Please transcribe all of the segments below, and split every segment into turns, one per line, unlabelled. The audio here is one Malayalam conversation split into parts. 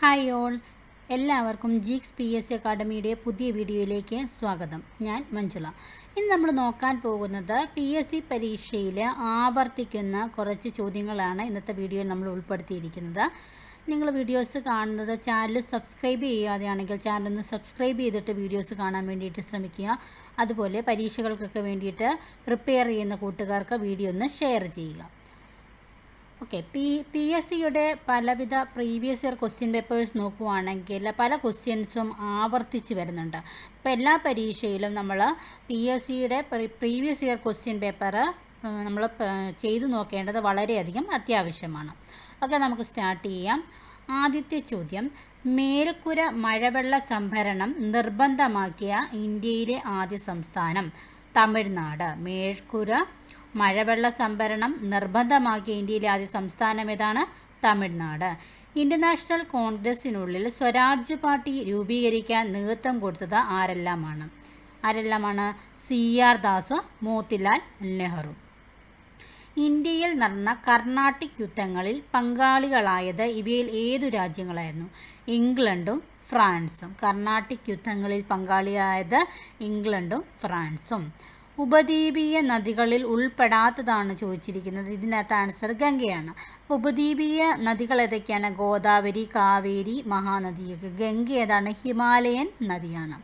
Hi all. എല്ലാവർക്കും ജീക്സ് പി എസ് സി അക്കാഡമിയുടെ പുതിയ വീഡിയോയിലേക്ക് സ്വാഗതം. ഞാൻ മഞ്ജുള. ഇന്ന് നമ്മൾ നോക്കാൻ പോകുന്നത് പി എസ് സി പരീക്ഷയിൽ ആവർത്തിക്കുന്ന കുറച്ച് ചോദ്യങ്ങളാണ് ഇന്നത്തെ വീഡിയോയിൽ നമ്മൾ ഉൾപ്പെടുത്തിയിരിക്കുന്നത്. നിങ്ങൾ വീഡിയോസ് കാണുന്നത് ചാനൽ സബ്സ്ക്രൈബ് ചെയ്യാതെയാണെങ്കിൽ ചാനൽ ഒന്ന് സബ്സ്ക്രൈബ് ചെയ്തിട്ട് വീഡിയോസ് കാണാൻ വേണ്ടിയിട്ട് ശ്രമിക്കുക. അതുപോലെ പരീക്ഷകൾക്കൊക്കെ വേണ്ടിയിട്ട് പ്രിപ്പയർ ചെയ്യുന്ന കൂട്ടുകാർക്ക് വീഡിയോ ഒന്ന് ഷെയർ ചെയ്യുക. ഓക്കെ പി പി എസ് സിയുടെ പലവിധ പ്രീവിയസ് ഇയർ ക്വസ്റ്റ്യൻ പേപ്പേഴ്സ് നോക്കുവാണെങ്കിൽ പല ക്വസ്റ്റ്യൻസും ആവർത്തിച്ച് വരുന്നുണ്ട്. ഇപ്പോൾ എല്ലാ പരീക്ഷയിലും നമ്മൾ പി എസ് സിയുടെ പ്രീവിയസ് ഇയർ ക്വസ്റ്റ്യൻ പേപ്പർ നമ്മൾ ചെയ്തു നോക്കേണ്ടത് വളരെയധികം അത്യാവശ്യമാണ്. ഓക്കെ നമുക്ക് സ്റ്റാർട്ട് ചെയ്യാം. ആദ്യത്തെ ചോദ്യം. മേൽക്കുര മഴവെള്ള സംഭരണം നിർബന്ധമാക്കിയ ഇന്ത്യയിലെ ആദ്യ സംസ്ഥാനം തമിഴ്നാട്. മേൽക്കുര മഴവെള്ള സംഭരണം നിർബന്ധമാക്കിയ ഇന്ത്യയിലെ ആദ്യ സംസ്ഥാനം ഏതാണ്? തമിഴ്നാട്. ഇന്ത്യൻ നാഷണൽ കോൺഗ്രസിനുള്ളിൽ സ്വരാജ് പാർട്ടി രൂപീകരിക്കാൻ നേതൃത്വം കൊടുത്തത് ആരെല്ലാമാണ്? ആരെല്ലാമാണ്? C R Das Motilal Nehru. ഇന്ത്യയിൽ നടന്ന കർണാട്ടിക് യുദ്ധങ്ങളിൽ പങ്കാളികളായത് ഇവയിൽ ഏതു രാജ്യങ്ങളായിരുന്നു? ഇംഗ്ലണ്ടും ഫ്രാൻസും. കർണാട്ടിക് യുദ്ധങ്ങളിൽ പങ്കാളിയായത് ഇംഗ്ലണ്ടും ഫ്രാൻസും. ഉപദ്വീപീയ നദികളിൽ ഉൾപ്പെടാത്തതാണ് ചോദിച്ചിരിക്കുന്നത്. ഇതിനകത്ത് ആൻസർ ഗംഗയാണ്. ഉപദ്വീപീയ നദികൾ ഏതൊക്കെയാണ്? ഗോദാവരി കാവേരി മഹാനദിയൊക്കെ. ഗംഗ ഏതാണ്? ഹിമാലയൻ നദിയാണ്.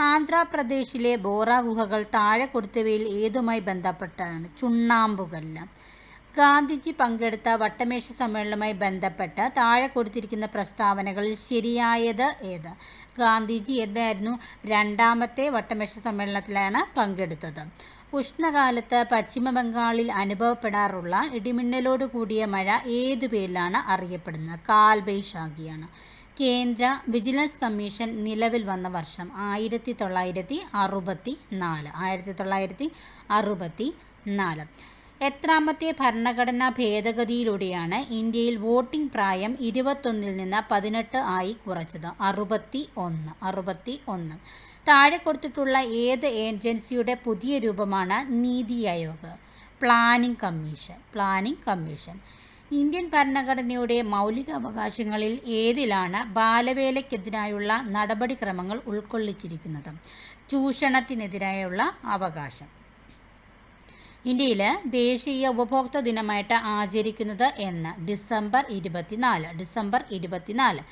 ആന്ധ്രാപ്രദേശിലെ ബോറ ഗുഹകൾ താഴെ കൊടുത്തവയിൽ ഏതുമായി ബന്ധപ്പെട്ടാണ് ചുണ്ണാമ്പുകല്ല്. ഗാന്ധിജി പങ്കെടുത്ത വട്ടമേശ സമ്മേളനവുമായി ബന്ധപ്പെട്ട് താഴെ കൊടുത്തിരിക്കുന്ന പ്രസ്താവനകളിൽ ശരിയായത് ഏത്? ഗാന്ധിജി എന്തായിരുന്നു? രണ്ടാമത്തെ വട്ടമേശ സമ്മേളനത്തിലാണ് പങ്കെടുത്തത്. ഉഷ്ണകാലത്ത് പശ്ചിമ ബംഗാളിൽ അനുഭവപ്പെടാറുള്ള ഇടിമിന്നലോട് കൂടിയ മഴ ഏതു പേരിലാണ് അറിയപ്പെടുന്നത്? കാൽബൈശാഖിയാണ് കേന്ദ്ര വിജിലൻസ് കമ്മീഷൻ നിലവിൽ വന്ന വർഷം ആയിരത്തി തൊള്ളായിരത്തി അറുപത്തി നാല് ആയിരത്തി തൊള്ളായിരത്തി അറുപത്തി നാല് എത്രാമത്തെ ഭരണഘടനാ ഭേദഗതിയിലൂടെയാണ് ഇന്ത്യയിൽ വോട്ടിംഗ് പ്രായം ഇരുപത്തൊന്നിൽ നിന്ന് പതിനെട്ട് ആയി കുറച്ചത്. അറുപത്തി ഒന്ന് അറുപത്തി ഒന്ന് താഴെ കൊടുത്തിട്ടുള്ള ഏത് ഏജൻസിയുടെ പുതിയ രൂപമാണ് NITI Aayog? Planning commission planning commission. Indian ഭരണഘടനയുടെ മൗലിക അവകാശങ്ങളിൽ ഏതിലാണ് ബാലവേലയ്ക്കെതിരായുള്ള നടപടിക്രമങ്ങൾ ഉൾക്കൊള്ളിച്ചിരിക്കുന്നത്? ചൂഷണത്തിനെതിരായുള്ള അവകാശം. ഇന്ത്യയിൽ ദേശീയ ഉപഭോക്തൃ ദിനമായിട്ട് ആചരിക്കുന്നത് എന്ന് ഡിസംബർ ഇരുപത്തിനാല് ഡിസംബർ ഇരുപത്തിനാല്.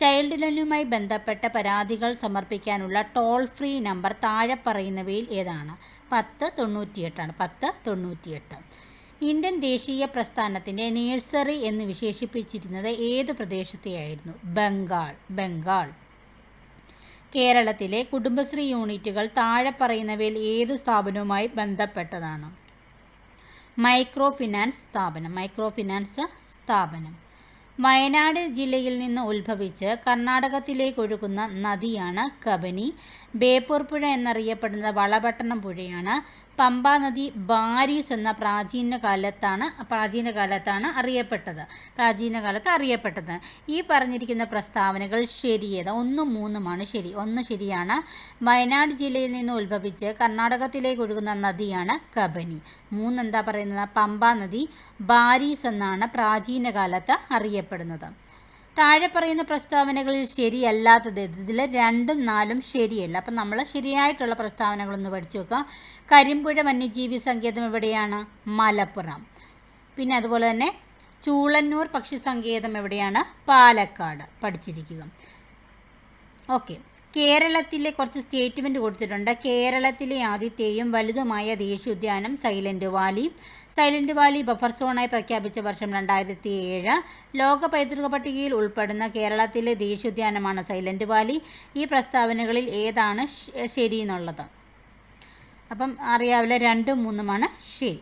ചൈൽഡ് ലൈനുമായി ബന്ധപ്പെട്ട പരാതികൾ സമർപ്പിക്കാനുള്ള ടോൾ ഫ്രീ നമ്പർ താഴെ പറയുന്നവയിൽ ഏതാണ്? പത്ത് തൊണ്ണൂറ്റിയെട്ടാണ് പത്ത് തൊണ്ണൂറ്റിയെട്ട്. ഇന്ത്യൻ ദേശീയ പ്രസ്ഥാനത്തിന്റെ നേഴ്സറി എന്ന് വിശേഷിപ്പിച്ചിരുന്നത് ഏത് പ്രദേശത്തെയായിരുന്നു? ബംഗാൾ ബംഗാൾ. കേരളത്തിലെ കുടുംബശ്രീ യൂണിറ്റുകൾ താഴെ പറയുന്നവയിൽ ഏത് സ്ഥാപനവുമായി ബന്ധപ്പെട്ടതാണ്? മൈക്രോ ഫിനാൻസ് സ്ഥാപനം മൈക്രോ ഫിനാൻസ് സ്ഥാപനം. വയനാട് ജില്ലയിൽ നിന്ന് ഉത്ഭവിച്ച് കർണാടകത്തിലേക്ക് ഒഴുകുന്ന നദിയാണ് കബനി. ബേപ്പൂർ പുഴ എന്നറിയപ്പെടുന്ന വളപട്ടണം പുഴയാണ് പമ്പ നദി ബാരീസ് എന്ന പ്രാചീന കാലത്താണ് പ്രാചീന കാലത്താണ് അറിയപ്പെട്ടത്. പ്രാചീന കാലത്ത് അറിയപ്പെട്ടത്. ഈ പറഞ്ഞിരിക്കുന്ന പ്രസ്താവനകൾ ശരിയേത്? ഒന്നും മൂന്നുമാണ് ശരി. ഒന്ന് ശരിയാണ്. വയനാട് ജില്ലയിൽ നിന്ന് ഉത്ഭവിച്ച് കർണാടകത്തിലേക്ക് ഒഴുകുന്ന നദിയാണ് കബനി. മൂന്നെന്താ പറയുന്നത്? പമ്പാ നദി ബാരീസ് എന്നാണ് പ്രാചീന കാലത്ത് അറിയപ്പെടുന്നത്. താഴെ പറയുന്ന പ്രസ്താവനകളിൽ ശരിയല്ലാത്തത് ഇതിൽ രണ്ടും നാലും ശരിയല്ല. അപ്പം നമ്മൾ ശരിയായിട്ടുള്ള പ്രസ്താവനകളൊന്ന് പഠിച്ചു നോക്കുക കരിമ്പുഴ വന്യജീവി സങ്കേതം എവിടെയാണ്? മലപ്പുറം. പിന്നെ അതുപോലെ തന്നെ ചൂളന്നൂർ പക്ഷി സങ്കേതം എവിടെയാണ്? പാലക്കാട്. പഠിച്ചിരിക്കുക. ഓക്കെ. കേരളത്തിലെ കുറച്ച് സ്റ്റേറ്റ്മെന്റ് കൊടുത്തിട്ടുണ്ട്. കേരളത്തിലെ ആദ്യത്തെയും വലുതുമായ ദേശീയോദ്യാനം Silent Valley. Silent Valley buffer സോണായി പ്രഖ്യാപിച്ച വർഷം രണ്ടായിരത്തി ഏഴ് ലോക പൈതൃക പട്ടികയിൽ ഉൾപ്പെടുന്ന കേരളത്തിലെ ദേശീയോദ്യാനമാണ് സൈലന്റ് വാലി. ഈ പ്രസ്താവനകളിൽ ഏതാണ് ശരി എന്നുള്ളത്? അപ്പം അറിയാവില്ല രണ്ടും മൂന്നുമാണ് ശരി.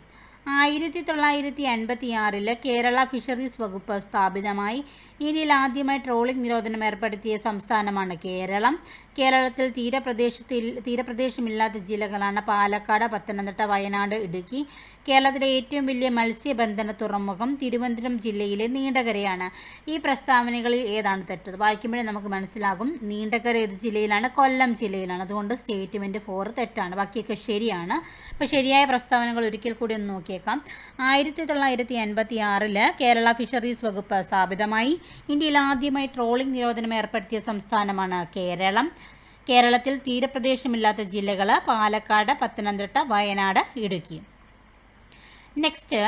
ആയിരത്തി തൊള്ളായിരത്തി അൻപത്തി ആറിൽ കേരള ഫിഷറീസ് വകുപ്പ് സ്ഥാപിതമായി ഇന്ത്യയിൽ ആദ്യമായി ട്രോളിംഗ് നിരോധനം ഏർപ്പെടുത്തിയ സംസ്ഥാനമാണ് കേരളം. കേരളത്തിൽ തീരപ്രദേശത്തിൽ തീരപ്രദേശമില്ലാത്ത ജില്ലകളാണ് പാലക്കാട് പത്തനംതിട്ട വയനാട് ഇടുക്കി. കേരളത്തിലെ ഏറ്റവും വലിയ മത്സ്യബന്ധന തുറമുഖം തിരുവനന്തപുരം ജില്ലയിലെ നീണ്ടകരയാണ്. ഈ പ്രസ്താവനകളിൽ ഏതാണ് തെറ്റത് വായിക്കുമ്പോഴേ നമുക്ക് മനസ്സിലാകും. നീണ്ടകര ഏത് ജില്ലയിലാണ്? കൊല്ലം ജില്ലയിലാണ്. അതുകൊണ്ട് സ്റ്റേറ്റ്മെന്റ് ഫോർ തെറ്റാണ്. ബാക്കിയൊക്കെ ശരിയാണ്. അപ്പോൾ ശരിയായ പ്രസ്താവനകൾ ഒരിക്കൽ കൂടി ഒന്ന് നോക്കിയേക്കാം. ആയിരത്തി തൊള്ളായിരത്തി എൺപത്തി ആറിൽ കേരള ഫിഷറീസ് വകുപ്പ് സ്ഥാപിതമായി. ഇന്ത്യയിൽ ആദ്യമായി ട്രോളിംഗ് നിരോധനം ഏർപ്പെടുത്തിയ സംസ്ഥാനമാണ് കേരളം. കേരളത്തിൽ തീരപ്രദേശമില്ലാത്ത ജില്ലകൾ പാലക്കാട് പത്തനംതിട്ട വയനാട് ഇടുക്കി. നെക്സ്റ്റ്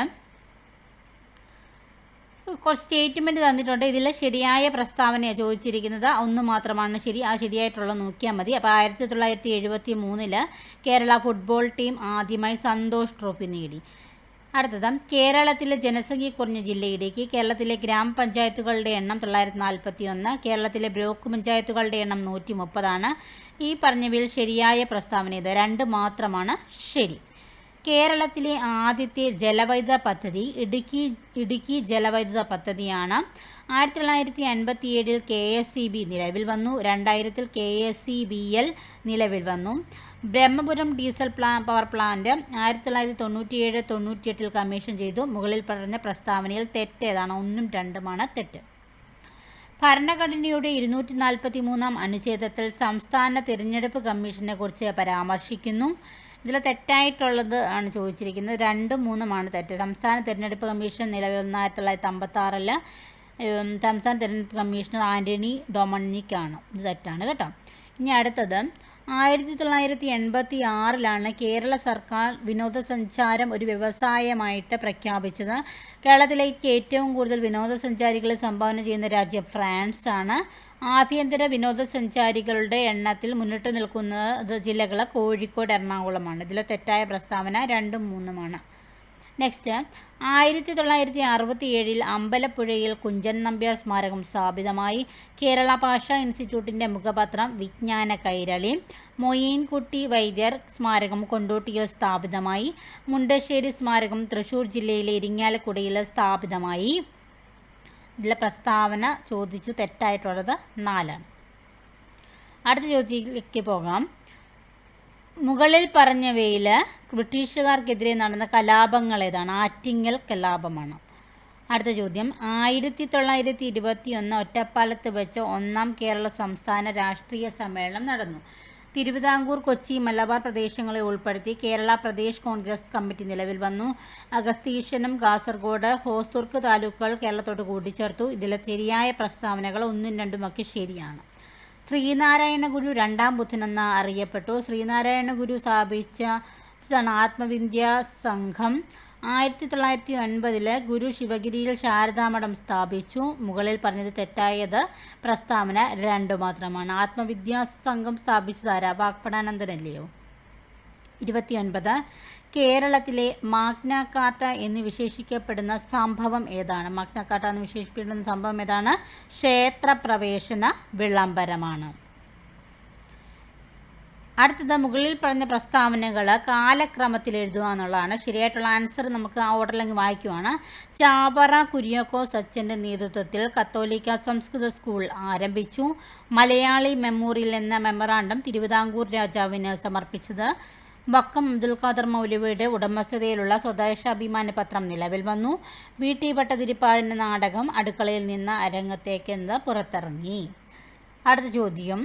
കുറച്ച് സ്റ്റേറ്റ്മെന്റ് തന്നിട്ടുണ്ട്. ഇതിൽ ശരിയായ പ്രസ്താവനയാണ് ചോദിച്ചിരിക്കുന്നത്. ഒന്ന് മാത്രമാണ് ശരി ആ ശരിയായിട്ടുള്ള നോക്കിയാൽ മതി. അപ്പോൾ ആയിരത്തി തൊള്ളായിരത്തി എഴുപത്തി മൂന്നിൽ കേരള ഫുട്ബോൾ ടീം ആദ്യമായി സന്തോഷ് ട്രോഫി നേടി. അടുത്തത് കേരളത്തിലെ ജനസംഖ്യ കുറഞ്ഞ ജില്ലയിലേക്ക് കേരളത്തിലെ ഗ്രാമപഞ്ചായത്തുകളുടെ എണ്ണം തൊള്ളായിരത്തി നാൽപ്പത്തി ഒന്ന് കേരളത്തിലെ ബ്ലോക്ക് പഞ്ചായത്തുകളുടെ എണ്ണം നൂറ്റി മുപ്പതാണ് ഈ പറഞ്ഞവയിൽ ശരിയായ പ്രസ്താവന ഇത്. രണ്ട് മാത്രമാണ് ശരി. കേരളത്തിലെ ആദ്യത്തെ ജലവൈദ്യുത പദ്ധതി ഇടുക്കി ഇടുക്കി ജലവൈദ്യുത പദ്ധതിയാണ്. ആയിരത്തി തൊള്ളായിരത്തി അൻപത്തി ഏഴിൽ കെ എസ് സി ബി നിലവിൽ വന്നു. രണ്ടായിരത്തിൽ K S C B L നിലവിൽ വന്നു. ബ്രഹ്മപുരം ഡീസൽ പ്ലാ പവർ പ്ലാന്റ് ആയിരത്തി തൊള്ളായിരത്തി തൊണ്ണൂറ്റിയേഴ് തൊണ്ണൂറ്റിയെട്ടിൽ കമ്മീഷൻ ചെയ്തു. മുകളിൽ പറഞ്ഞ പ്രസ്താവനയിൽ തെറ്റേതാണ് ഒന്നും രണ്ടുമാണ് തെറ്റ്. ഭരണഘടനയുടെ ഇരുന്നൂറ്റി നാൽപ്പത്തി മൂന്നാം അനുച്ഛേദത്തിൽ സംസ്ഥാന തിരഞ്ഞെടുപ്പ് കമ്മീഷനെ കുറിച്ച് പരാമർശിക്കുന്നു. ഇതിൽ തെറ്റായിട്ടുള്ളത് ആണ് ചോദിച്ചിരിക്കുന്നത്. രണ്ടും മൂന്നുമാണ് തെറ്റ്. സംസ്ഥാന തിരഞ്ഞെടുപ്പ് കമ്മീഷൻ നിലവിൽ ആയിരത്തി തൊള്ളായിരത്തി അമ്പത്താറിൽ സംസ്ഥാന തിരഞ്ഞെടുപ്പ് കമ്മീഷണർ ആന്റണി ഡൊമണിക്കാണ് ഇത് തെറ്റാണ് കേട്ടോ ഇനി അടുത്തത് ആയിരത്തി തൊള്ളായിരത്തി എൺപത്തി ആറിലാണ് കേരള സർക്കാർ വിനോദസഞ്ചാരം ഒരു വ്യവസായമായിട്ട് പ്രഖ്യാപിച്ചത് കേരളത്തിലേക്ക് ഏറ്റവും കൂടുതൽ വിനോദസഞ്ചാരികളെ സംഭാവന ചെയ്യുന്ന രാജ്യം ഫ്രാൻസ് ആണ് ആഭ്യന്തര വിനോദസഞ്ചാരികളുടെ എണ്ണത്തിൽ മുന്നിട്ട് നിൽക്കുന്നത് ജില്ലകൾ കോഴിക്കോട് എറണാകുളമാണ്. ഇതിലെ തെറ്റായ പ്രസ്താവന രണ്ടും മൂന്നുമാണ്. നെക്സ്റ്റ് ആയിരത്തി തൊള്ളായിരത്തി അറുപത്തി ഏഴിൽ അമ്പലപ്പുഴയിൽ കുഞ്ചൻ നമ്പ്യാർ സ്മാരകം സ്ഥാപിതമായി. കേരള ഭാഷാ ഇൻസ്റ്റിറ്റ്യൂട്ടിന്റെ മുഖപത്രം വിജ്ഞാന കൈരളി. മൊയ്യൻകുട്ടി വൈദ്യർ സ്മാരകം കൊണ്ടോട്ടിയിൽ സ്ഥാപിതമായി. മുണ്ടശ്ശേരി സ്മാരകം തൃശൂർ ജില്ലയിലെ ഇരിങ്ങാലക്കുടയിൽ സ്ഥാപിതമായി. ഇതിലെ പ്രസ്താവന ചോദിച്ചു തെറ്റായിട്ടുള്ളത് നാലാണ്. അടുത്ത ചോദ്യത്തിലേക്ക് പോകാം. മുകളിൽ പറഞ്ഞവയിൽ ബ്രിട്ടീഷുകാർക്കെതിരെ നടന്ന കലാപങ്ങൾ ഏതാണ്? ആറ്റിങ്ങൽ കലാപമാണ്. അടുത്ത ചോദ്യം. ആയിരത്തി തൊള്ളായിരത്തി ഇരുപത്തി ഒന്ന് ഒറ്റപ്പാലത്ത് വെച്ച് ഒന്നാം കേരള സംസ്ഥാന രാഷ്ട്രീയ സമ്മേളനം നടന്നു. തിരുവിതാംകൂർ കൊച്ചി മലബാർ പ്രദേശങ്ങളെ ഉൾപ്പെടുത്തി കേരള പ്രദേശ് കോൺഗ്രസ് കമ്മിറ്റി നിലവിൽ വന്നു. അഗസ്തീശ്വരം കാസർഗോഡ് ഹോസ്തുർക്ക് താലൂക്കുകൾ കേരളത്തോട് കൂട്ടിച്ചേർത്തു. ഇതിലെ ശരിയായ പ്രസ്താവനകൾ ഒന്നും രണ്ടുമൊക്കെ ശരിയാണ്. ശ്രീനാരായണ ഗുരു രണ്ടാം ബുദ്ധനെന്ന് അറിയപ്പെട്ടു. ശ്രീനാരായണ ഗുരു സ്ഥാപിച്ച ആത്മവിദ്യ സംഘം ആയിരത്തി തൊള്ളായിരത്തി ഒൻപതിൽ ഗുരു ശിവഗിരിയിൽ ശാരദാമഠം സ്ഥാപിച്ചു. മുകളിൽ പറഞ്ഞത് തെറ്റായത് പ്രസ്താവന രണ്ട് മാത്രമാണ്. ആത്മവിദ്യാ സംഘം സ്ഥാപിച്ചതാരാ? വാക്പടാനന്ദനല്ലയോ ഇരുപത്തിയൊൻപത്. കേരളത്തിലെ മാഗ്ന കാർട്ട എന്ന് വിശേഷിക്കപ്പെടുന്ന സംഭവം ഏതാണ്? മാഗ്ന കാർട്ട എന്ന് വിശേഷിക്കപ്പെടുന്ന സംഭവം ഏതാണ്? ക്ഷേത്രപ്രവേശന വിളംബരമാണ്. അടുത്തത് മുകളിൽ പറഞ്ഞ പ്രസ്താവനകൾ കാലക്രമത്തിൽ എഴുതുക എന്നുള്ളതാണ് ശരിയായിട്ടുള്ള ആൻസർ നമുക്ക് ആ ഓർഡറിലെങ്കിൽ വായിക്കുവാണ്. ചാബറ കുര്യാക്കോ സച്ചിന്റെ നേതൃത്വത്തിൽ കത്തോലിക്ക സംസ്കൃത സ്കൂൾ ആരംഭിച്ചു. മലയാളി മെമ്മോറിയൽ എന്ന മെമ്മറാണ്ടം തിരുവിതാംകൂർ രാജാവിന് സമർപ്പിച്ചത്. വക്കം അബ്ദുൽ ഖാദർ മൗലവിയുടെ ഉടമസ്ഥതയിലുള്ള സ്വദേശാഭിമാന പത്രം നിലവിൽ വന്നു. വി. ടി. ഭട്ടതിരിപ്പാടിന്റെ നാടകം അടുക്കളയിൽ നിന്ന് അരങ്ങത്തേക്കെന്ന് പുറത്തിറങ്ങി. അടുത്ത ചോദ്യം.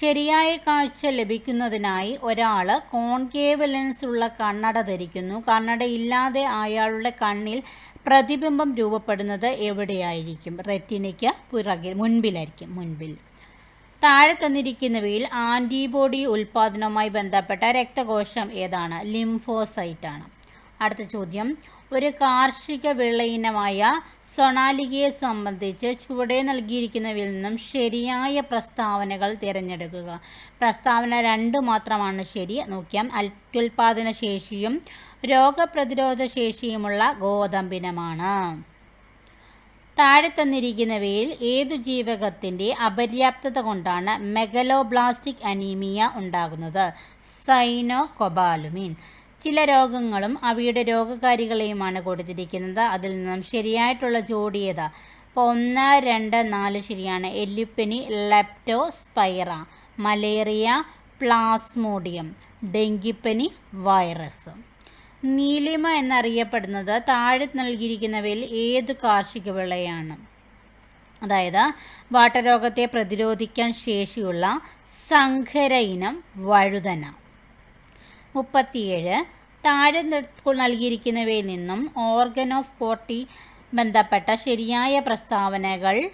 ശരിയായ കാഴ്ച ലഭിക്കുന്നതിനായി ഒരാൾ കോൺകേവ് ലെൻസ് ഉള്ള കണ്ണട ധരിക്കുന്നു. കണ്ണട ഇല്ലാതെ അയാളുടെ കണ്ണിൽ പ്രതിബിംബം രൂപപ്പെടുന്നത് എവിടെയായിരിക്കും? റെറ്റിനയ്ക്ക് പുറകിൽ മുൻപിലായിരിക്കും മുൻപിൽ. താഴെ തന്നിരിക്കുന്നവയിൽ ആന്റിബോഡി ഉൽപ്പാദനവുമായി ബന്ധപ്പെട്ട രക്തകോശം ഏതാണ്? ലിംഫോസൈറ്റ് ആണ് അടുത്ത ചോദ്യം. ഒരു കാർഷിക വിള ഇനമായ സൊണാലികയെ സംബന്ധിച്ച് ചുവടെ നൽകിയിരിക്കുന്നവയിൽ നിന്നും ശരിയായ പ്രസ്താവനകൾ തിരഞ്ഞെടുക്കുക. പ്രസ്താവന രണ്ട് മാത്രമാണ് ശരി. നോക്കിയാൽ അത്യുൽപാദന ശേഷിയും രോഗപ്രതിരോധ ശേഷിയുമുള്ള ഗോതമ്പിനമാണ്. താഴെ തന്നിരിക്കുന്നവയിൽ ഏതു ജീവകത്തിന്റെ അപര്യാപ്തത കൊണ്ടാണ് മെഗലോബ്ലാസ്റ്റിക് അനീമിയ ഉണ്ടാകുന്നത്? സൈനോകൊബാലുമിൻ. ചില രോഗങ്ങളും അവയുടെ രോഗകാരികളെയുമാണ് കൊടുത്തിരിക്കുന്നത്. അതിൽ നിന്നും ശരിയായിട്ടുള്ള ജോഡിയത ഇപ്പോൾ ഒന്ന് രണ്ട് നാല് ശരിയാണ്. എല്ലിപ്പനി ലെപ്റ്റോസ്പൈറ മലേറിയ പ്ലാസ്മോഡിയം ഡെങ്കിപ്പനി വൈറസ് നീലിമ എന്നറിയപ്പെടുന്നത് താഴെ നൽകിയിരിക്കുന്നവയിൽ ഏത് കാർഷിക വിളയാണ്? അതായത് വാട്ടരോഗത്തെ പ്രതിരോധിക്കാൻ ശേഷിയുള്ള സങ്കര ഇനം വഴുതന. മുപ്പത്തിയേഴ് താഴെ നൽകിയിരിക്കുന്നവയിൽ നിന്നും ഓർഗൻ ഓഫ് ഫോർട്ടി ബന്ധപ്പെട്ട ശരിയായ പ്രസ്താവനകൾ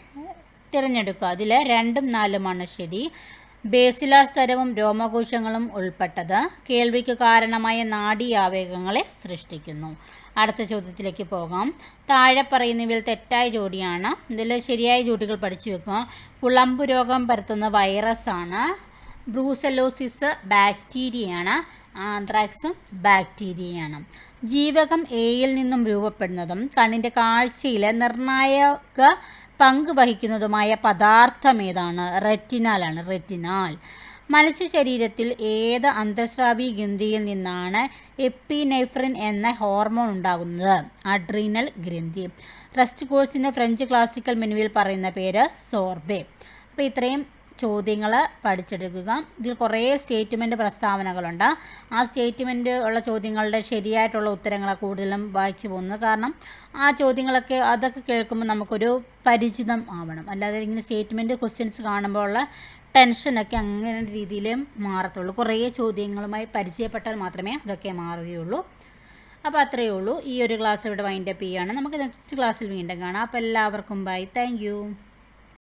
തിരഞ്ഞെടുക്കുക. അതിൽ രണ്ടും നാലുമാണ് ശരി. ബേസിലാർ സ്തരവും രോമകോശങ്ങളും ഉൾപ്പെട്ടത് കേൾവിക്ക് കാരണമായ നാഡീയാവേഗങ്ങളെ സൃഷ്ടിക്കുന്നു. അടുത്ത ചോദ്യത്തിലേക്ക് പോകാം. താഴെ പറയുന്നവയിൽ തെറ്റായ ജോഡിയാണ്. ഇതിൽ ശരിയായ ജോഡികൾ പഠിച്ചു വെക്കുക. കുളമ്പു രോഗം പരത്തുന്ന വൈറസാണ് ബ്രൂസലോസിസ് ബാക്ടീരിയയാണ് ആന്ത്രാക്സും ബാക്ടീരിയയാണ്. ജീവകം എയിൽ നിന്നും രൂപപ്പെടുന്നതും കണ്ണിന്റെ കാഴ്ചയിലെ നിർണായക പങ്ക് വഹിക്കുന്നതുമായ പദാർത്ഥം ഏതാണ്? റെറ്റിനാലാണ് റെറ്റിനാൽ. മനുഷ്യ ശരീരത്തിൽ ഏത് അന്തസ്രാവി ഗ്രന്ഥിയിൽ നിന്നാണ് എപ്പിനെഫ്രിൻ എന്ന ഹോർമോൺ ഉണ്ടാകുന്നത്? അഡ്രീനൽ ഗ്രന്ഥി. റെസ്റ്റ് കോഴ്സിന്റെ ഫ്രഞ്ച് ക്ലാസിക്കൽ മെനുവിൽ പറയുന്ന പേര് സോർബെ. അപ്പോൾ ഇത്രയും ചോദ്യങ്ങൾ പഠിച്ചെടുക്കുക. ഇതിൽ കുറേ സ്റ്റേറ്റ്മെന്റ് പ്രസ്താവനകളുണ്ട്. ആ സ്റ്റേറ്റ്മെന്റ് ഉള്ള ചോദ്യങ്ങളുടെ ശരിയായിട്ടുള്ള ഉത്തരങ്ങളെ കൂടുതലും വായിച്ചു പോകുന്നത്. കാരണം ആ ചോദ്യങ്ങളൊക്കെ അതൊക്കെ കേൾക്കുമ്പോൾ നമുക്കൊരു പരിചിതം ആവണം. അല്ലാതെ ഇങ്ങനെ സ്റ്റേറ്റ്മെന്റ് ക്വസ്റ്റ്യൻസ് കാണുമ്പോൾ ഉള്ള ടെൻഷനൊക്കെ അങ്ങനെ രീതിയിൽ മാറത്തുള്ളൂ. കുറേ ചോദ്യങ്ങളുമായി പരിചയപ്പെട്ടാൽ മാത്രമേ അതൊക്കെ മാറുകയുള്ളൂ. അപ്പോൾ അത്രയേ ഉള്ളൂ. ഈ ഒരു ക്ലാസ് ഇവിടെ വൈൻഡപ്പ് ചെയ്യുകയാണ്. നമുക്ക് നെക്സ്റ്റ് ക്ലാസ്സിൽ വീണ്ടും കാണാം. അപ്പോൾ എല്ലാവർക്കും ബൈ താങ്ക്